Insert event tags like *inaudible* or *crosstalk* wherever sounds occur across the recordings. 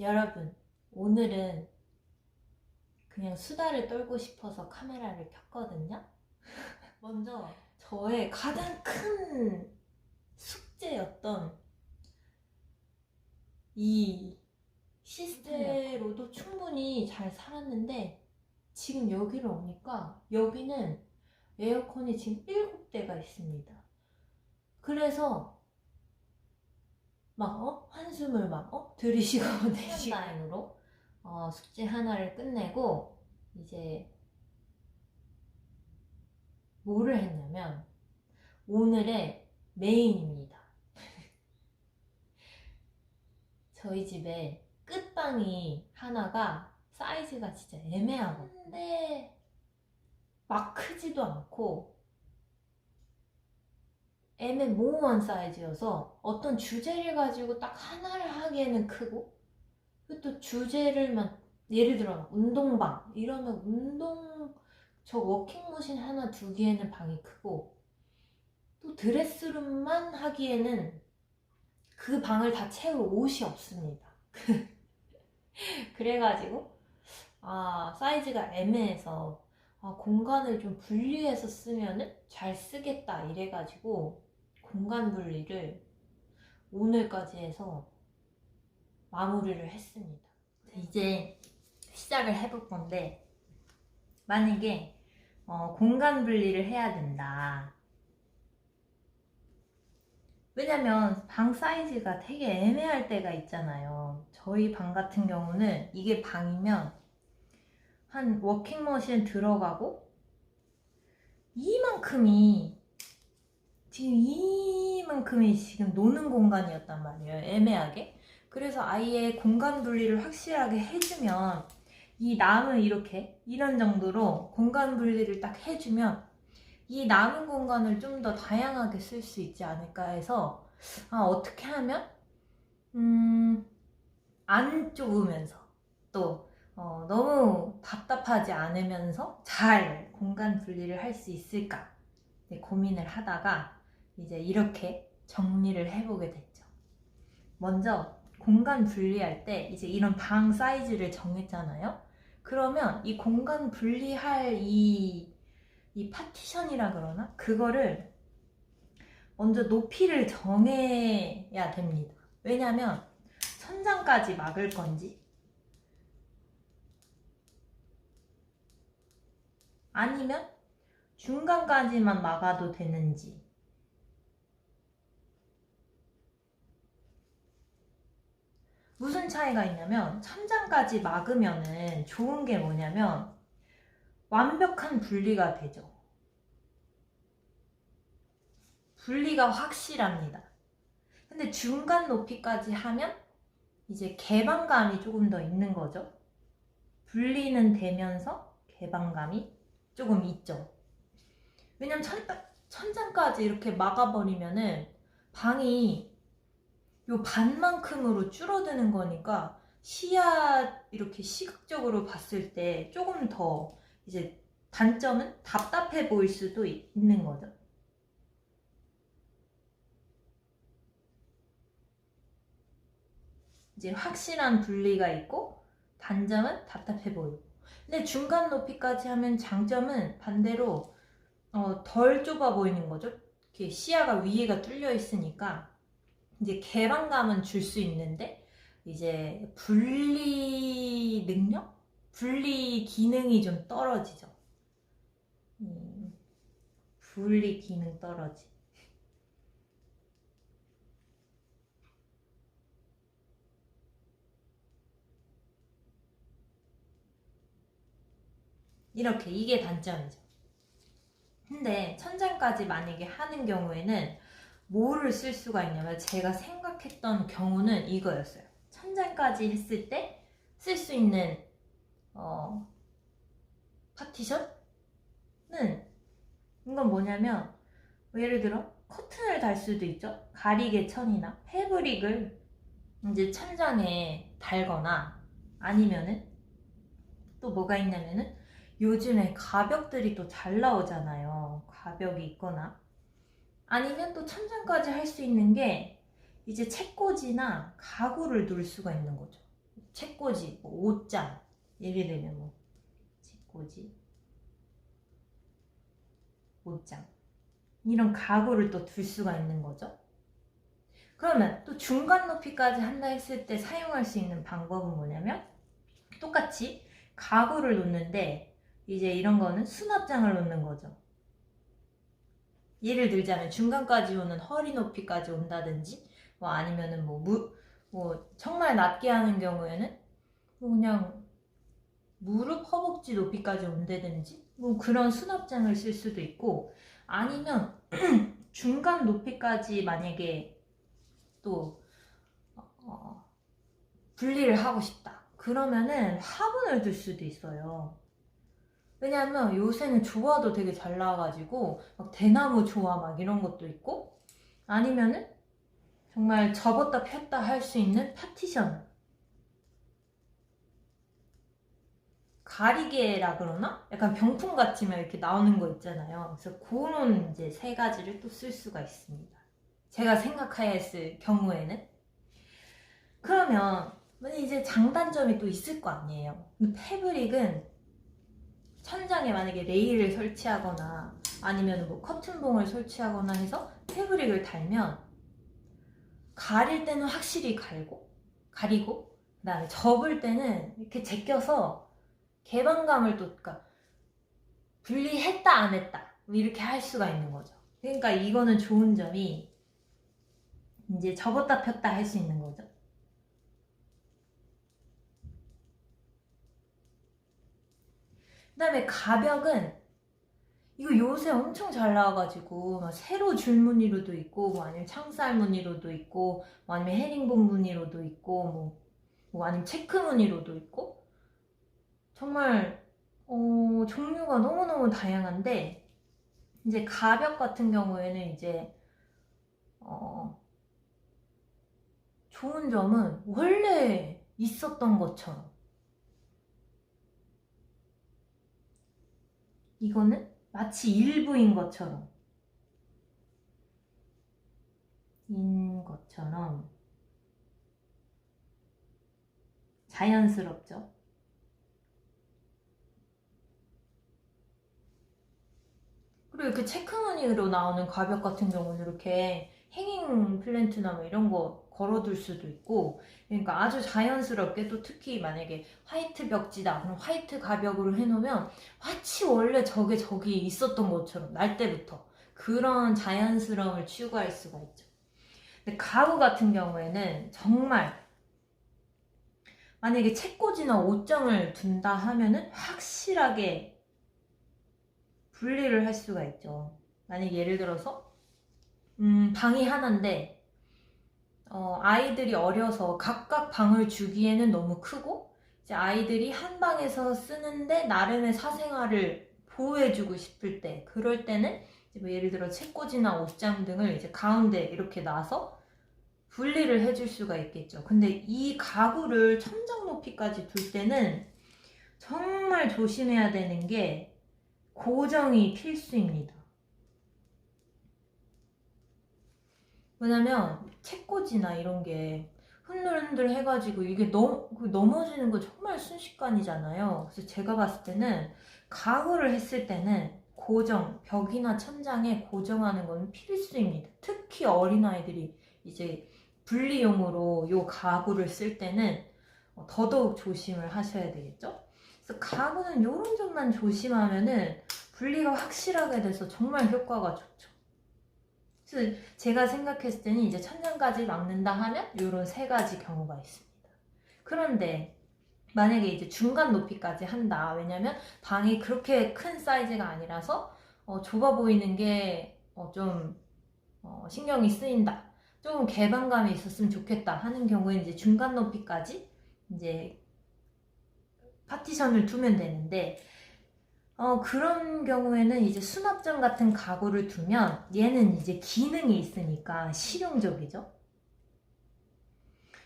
여러분, 오늘은 그냥 수다를 떨고 싶어서 카메라를 켰거든요. *laughs* 먼저 저의 가장 큰 숙제였던 이 시스테로도 충분히 잘 살았는데 지금 여기로 오니까 여기는 에어컨이 지금 7대가 있습니다. 그래서 막 어? 한숨을 막 어? 들이쉬고 *laughs* 내쉬고 타임으로 어, 숙제 하나를 끝내고 이제 뭐를 했냐면 오늘의 메인입니다. *laughs* 저희 집에 끝방이 하나가 사이즈가 진짜 애매하거든요. 근데 막 크지도 않고 애매모호한 사이즈여서 어떤 주제를 가지고 딱 하나를 하기에는 크고 또 주제를 막 예를 들어 막 운동방 이러면 운동 저 워킹머신 하나 두기에는 방이 크고 또 드레스룸만 하기에는 그 방을 다 채울 옷이 없습니다. *laughs* 그래가지고 아 사이즈가 애매해서 아, 공간을 좀 분리해서 쓰면은 잘 쓰겠다 이래가지고 공간 분리를 오늘까지 해서 마무리를 했습니다. 이제 시작을 해볼 건데 만약에 어, 공간 분리를 해야 된다. 왜냐면 방 사이즈가 되게 애매할 때가 있잖아요. 저희 방 같은 경우는 이게 방이면 한 워킹머신 들어가고 이만큼이 지금 이만큼이 지금 노는 공간이었단 말이에요. 애매하게. 그래서 아예 공간 분리를 확실하게 해주면 이 남은 이렇게 이런 정도로 공간 분리를 딱 해주면 이 남은 공간을 좀 더 다양하게 쓸 수 있지 않을까 해서 아, 어떻게 하면 음, 안 좁으면서 또 어, 너무 답답하지 않으면서 잘 공간 분리를 할 수 있을까 네, 고민을 하다가 이제 이렇게 정리를 해보게 됐죠. 먼저 공간 분리할 때 이제 이런 방 사이즈를 정했잖아요. 그러면 이 공간 분리할 이, 이 파티션이라 그러나? 그거를 먼저 높이를 정해야 됩니다. 왜냐면 천장까지 막을 건지 아니면 중간까지만 막아도 되는지 무슨 차이가 있냐면 천장까지 막으면은 좋은 게 뭐냐면 완벽한 분리가 되죠. 분리가 확실합니다. 근데 중간 높이까지 하면 이제 개방감이 조금 더 있는 거죠. 분리는 되면서 개방감이 조금 있죠. 왜냐면 천, 천장까지 이렇게 막아버리면은 방이 요 반만큼으로 줄어드는 거니까 시야 이렇게 시각적으로 봤을 때 조금 더 이제 단점은 답답해 보일 수도 있- 있는 거죠. 이제 확실한 분리가 있고 단점은 답답해 보이고. 근데 중간 높이까지 하면 장점은 반대로 어, 덜 좁아 보이는 거죠. 이렇게 시야가 위에가 뚫려 있으니까 이제 개방감은 줄 수 있는데 이제 분리 능력? 분리 기능이 좀 떨어지죠. 음, 분리 기능 떨어지. 이렇게 이게 단점이죠. 근데 천장까지 만약에 하는 경우에는 뭐를 쓸 수가 있냐면 제가 생각했던 경우는 이거였어요. 천장까지 했을 때 쓸 수 있는 어, 파티션은 이건 뭐냐면 뭐 예를 들어 커튼을 달 수도 있죠. 가리개 천이나 패브릭을 이제 천장에 달거나 아니면은 또 뭐가 있냐면은 요즘에 가벽들이 또 잘 나오잖아요. 가벽이 있거나 아니면 또 천장까지 할 수 있는 게 이제 책꽂이나 가구를 놓을 수가 있는 거죠. 책꽂이, 뭐 옷장 예를 들면 뭐 책꽂이, 옷장 이런 가구를 또 둘 수가 있는 거죠. 그러면 또 중간 높이까지 한다 했을 때 사용할 수 있는 방법은 뭐냐면 똑같이 가구를 놓는데 이제 이런 거는 수납장을 놓는 거죠. 예를 들자면 중간까지 오는 허리 높이까지 온다든지 뭐 아니면은 뭐, 무, 뭐 정말 낮게 하는 경우에는 뭐 그냥 무릎 허벅지 높이까지 온다든지 뭐 그런 수납장을 쓸 수도 있고 아니면 *clears throat* 중간 높이까지 만약에 또 어, 분리를 하고 싶다. 그러면은 화분을 둘 수도 있어요 왜냐하면 요새는 조화도 되게 잘 나와가지고 막 대나무 조화 막 이런 것도 있고 아니면은 정말 접었다 폈다 할 수 있는 파티션 가리개라 그러나? 약간 병풍 막 이렇게 나오는 거 있잖아요. 그래서 그런 이제 세 가지를 또 쓸 수가 있습니다. 제가 생각하였을 경우에는 그러면 이제 장단점이 또 있을 거 아니에요. 패브릭은 천장에 만약에 레일을 설치하거나 아니면 뭐 커튼봉을 설치하거나 해서 패브릭을 달면 가릴 때는 확실히 갈고 가리고 그다음에 접을 때는 이렇게 제껴서 개방감을 또 그러니까 분리했다 안 했다 뭐 이렇게 할 수가 있는 거죠. 그러니까 이거는 좋은 점이 이제 접었다 폈다 할 수 있는 거죠. 그다음에 가벽은 이거 요새 엄청 잘 나와가지고 막 세로 줄 무늬로도 있고 뭐 아니면 창살 무늬로도 있고 뭐 아니면 헤링본 무늬로도 있고 뭐, 뭐 아니면 체크 무늬로도 있고. 정말 어, 종류가 너무너무 다양한데 이제 가벽 같은 경우에는 이제 어, 좋은 점은 원래 있었던 것처럼 이거는 마치 일부인 것처럼 인 것처럼 자연스럽죠. 그리고 이렇게 체크무늬로 나오는 가벽 같은 경우는 이렇게 행잉 플랜트나 뭐 이런 거 걸어둘 수도 있고 그러니까 아주 자연스럽게 또 특히 만약에 화이트 벽지다 그럼 화이트 가벽으로 해놓으면 마치 원래 저게 저기 있었던 것처럼 날 때부터 그런 자연스러움을 추구할 수가 있죠. 근데 가구 같은 경우에는 정말 만약에 책꽂이나 옷장을 둔다 하면은 확실하게 분리를 할 수가 있죠. 만약 예를 들어서 음, 방이 하나인데 어, 아이들이 어려서 각각 방을 주기에는 너무 크고 이제 아이들이 한 방에서 쓰는데 나름의 사생활을 보호해주고 싶을 때 그럴 때는 뭐 예를 들어 책꽂이나 옷장 등을 이제 가운데 이렇게 놔서 분리를 해줄 수가 있겠죠. 근데 이 가구를 천장 높이까지 둘 때는 정말 조심해야 되는 게 고정이 필수입니다. 왜냐면 책꽂이나 이런 게 흔들흔들 해가지고 이게 넘, 그 넘어지는 거 정말 순식간이잖아요. 그래서 제가 봤을 때는 가구를 했을 때는 고정, 벽이나 천장에 고정하는 건 필수입니다. 특히 어린아이들이 이제 분리용으로 요 가구를 쓸 때는 더더욱 조심을 하셔야 되겠죠? 그래서 가구는 이런 점만 조심하면은 분리가 확실하게 돼서 정말 효과가 좋죠. 그래서 제가 생각했을 때는 이제 천장까지 막는다 하면 이런 세 가지 경우가 있습니다. 그런데 만약에 이제 중간 높이까지 한다. 왜냐면 방이 그렇게 큰 사이즈가 아니라서 어, 좁아 보이는 게좀 어, 어, 신경이 쓰인다. 조금 개방감이 있었으면 좋겠다 하는 경우에 이제 중간 높이까지 이제 파티션을 두면 되는데 어, 그런 경우에는 이제 수납장 같은 가구를 두면 얘는 이제 기능이 있으니까 실용적이죠.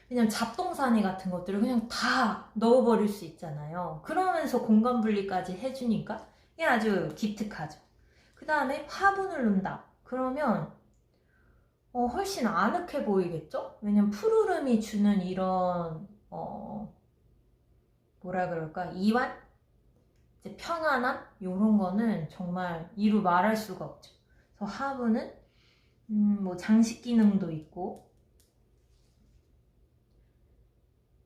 그냥 잡동사니 같은 것들을 그냥 다 넣어버릴 수 있잖아요. 그러면서 공간 분리까지 해주니까 이게 아주 기특하죠. 그 다음에 화분을 놓는다. 그러면 어, 훨씬 아늑해 보이겠죠? 왜냐면 푸르름이 주는 이런 어, 뭐라 그럴까 이완 이제 평안함 이런 거는 정말 이루 말할 수가 없죠. 그래서 하부는 음, 뭐 장식 기능도 있고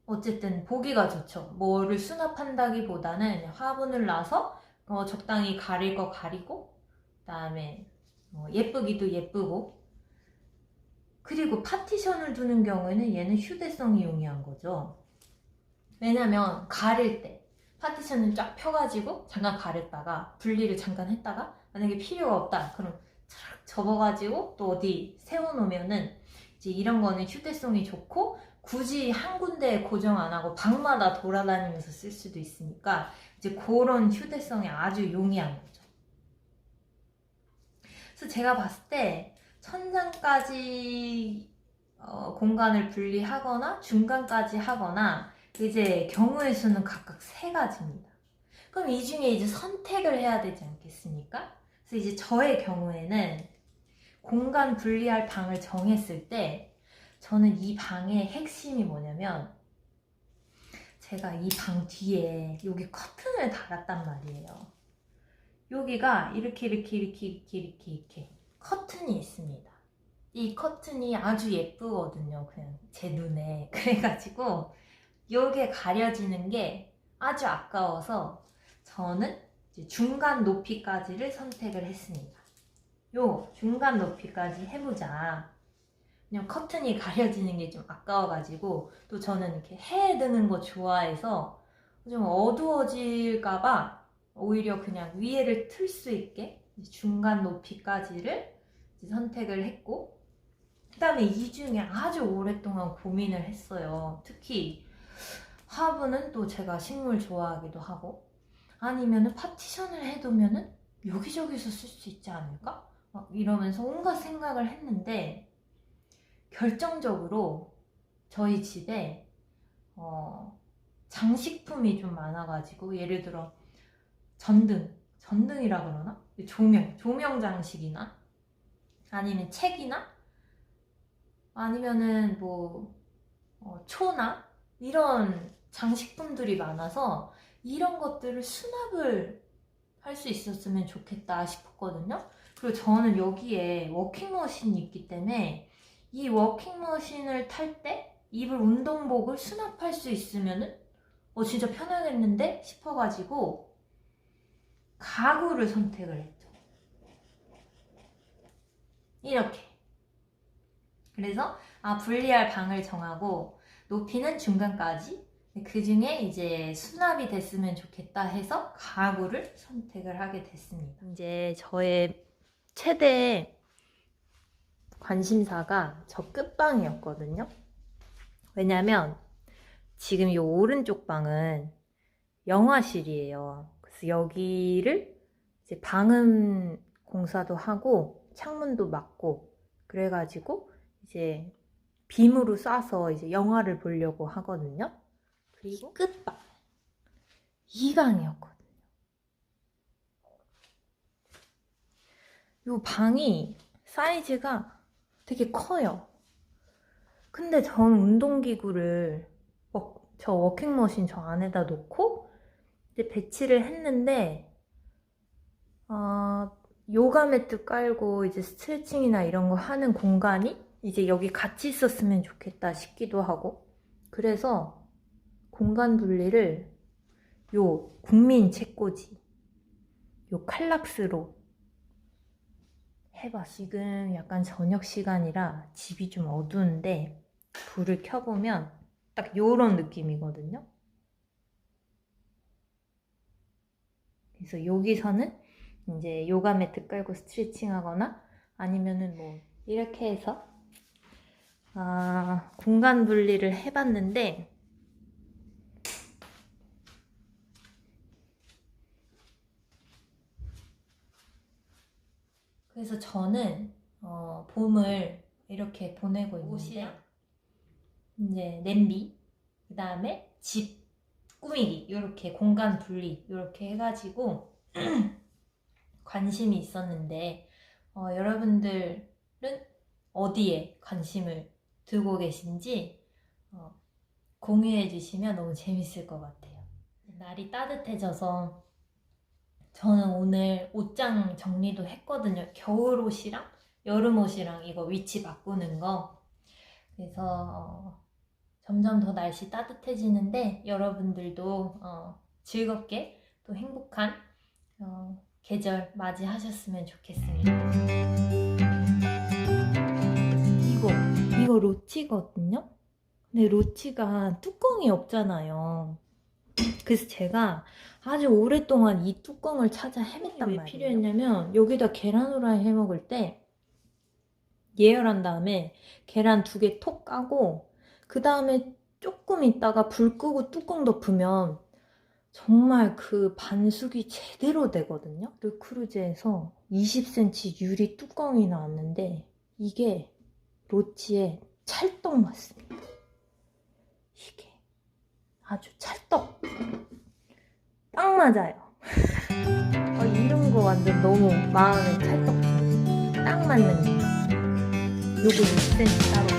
어쨌든 보기가 좋죠. 뭐를 수납한다기보다는 화분을 놔서 어, 적당히 가릴 거 가리고 그다음에 어, 예쁘기도 예쁘고 그리고 파티션을 두는 경우에는 얘는 휴대성이 용이한 거죠. 왜냐면 가릴 때 파티션을 쫙 펴가지고 잠깐 가렸다가 분리를 잠깐 했다가 만약에 필요가 없다 그럼 촥 접어가지고 또 어디 세워놓으면은 이제 이런 거는 휴대성이 좋고 굳이 한 군데에 고정 안 하고 방마다 돌아다니면서 쓸 수도 있으니까 이제 그런 휴대성이 아주 용이한 거죠. 그래서 제가 봤을 때 천장까지 어, 공간을 분리하거나 중간까지 하거나 이제 경우의 수는 각각 세 가지입니다. 그럼 이 중에 이제 선택을 해야 되지 않겠습니까? 그래서 이제 저의 경우에는 공간 분리할 방을 정했을 때 저는 이 방의 핵심이 뭐냐면 제가 이 방 뒤에 여기 커튼을 달았단 말이에요. 여기가 이렇게 이렇게 이렇게 이렇게 이렇게 이렇게 커튼이 있습니다. 이 커튼이 아주 예쁘거든요. 그냥 제 눈에. *laughs* 그래가지고 요게 가려지는 게 아주 아까워서 저는 중간 높이까지를 선택을 했습니다. 요 중간 높이까지 해보자. 그냥 커튼이 가려지는 게 좀 아까워가지고 또 저는 이렇게 해 드는 거 좋아해서 좀 어두워질까봐 오히려 그냥 위에를 틀 수 있게 중간 높이까지를 선택을 했고 그 다음에 이 중에 아주 오랫동안 고민을 했어요. 특히 하부는 또 제가 식물 좋아하기도 하고 아니면은 파티션을 해두면은 여기저기서 쓸 수 있지 않을까? 막 이러면서 온갖 생각을 했는데 결정적으로 저희 집에 어, 장식품이 좀 많아가지고 예를 들어 전등, 전등이라 그러나? 조명, 조명 장식이나 아니면 책이나 아니면은 뭐 어, 초나 이런 장식품들이 많아서 이런 것들을 수납을 할 수 있었으면 좋겠다 싶었거든요. 그리고 저는 여기에 워킹머신이 있기 때문에 이 워킹머신을 탈 때 입을 운동복을 수납할 수 있으면은 어 진짜 편하겠는데 싶어가지고 가구를 선택을 했죠. 이렇게. 그래서 아 분리할 방을 정하고 높이는 중간까지 그 중에 이제 수납이 됐으면 좋겠다 해서 가구를 선택을 하게 됐습니다. 이제 저의 최대 관심사가 저 끝방이었거든요. 왜냐면 지금 이 오른쪽 방은 영화실이에요. 그래서 여기를 이제 방음 공사도 하고 창문도 막고 그래가지고 이제 빔으로 쏴서 이제 영화를 보려고 하거든요. 그리고 끝방 이 방이었거든요. 이 방이 사이즈가 되게 커요. 근데 전 운동기구를 워- 저 워킹머신 저 안에다 놓고 이제 배치를 했는데 아, 요가 매트 깔고 이제 스트레칭이나 이런 거 하는 공간이 이제 여기 같이 있었으면 좋겠다 싶기도 하고 그래서 공간 분리를 요 국민 책꽂이 요 칼락스로 해봐. 지금 약간 저녁 시간이라 집이 좀 어두운데 불을 켜보면 딱 요런 느낌이거든요. 그래서 여기서는 이제 요가 매트 깔고 스트레칭 하거나 아니면은 뭐 이렇게 해서 아, 공간 분리를 해봤는데 그래서 저는 어, 봄을 이렇게 보내고 있는데 이제 냄비 그 다음에 집 꾸미기 이렇게 공간 분리 이렇게 해가지고 *clears throat* 관심이 있었는데 어, 여러분들은 어디에 관심을 두고 계신지 어, 공유해 주시면 너무 재밌을 것 같아요. 날이 따뜻해져서 저는 오늘 옷장 정리도 했거든요. 겨울 옷이랑 여름 옷이랑 이거 위치 바꾸는 거. 그래서 어, 점점 더 날씨 따뜻해지는데 여러분들도 어, 즐겁게 또 행복한 어, 계절 맞이하셨으면 좋겠습니다. 이거 이거 로치거든요. 근데 로치가 뚜껑이 없잖아요. 그래서 제가 아주 오랫동안 이 뚜껑을 찾아 헤맸단 말이에요. 왜 필요했냐면 여기다 계란 후라이 해 먹을 때 예열한 다음에 계란 두 개 톡 까고 그 다음에 조금 있다가 불 끄고 뚜껑 덮으면 정말 그 반숙이 제대로 되거든요. 르크루제에서 20cm 유리 뚜껑이 나왔는데 이게 로치의 찰떡 맞습니다. 이게 아주 찰떡 딱 맞아요. 어, 이런 거 완전 너무 마음에 찰떡 딱 맞는 거. 요거 6cm 따로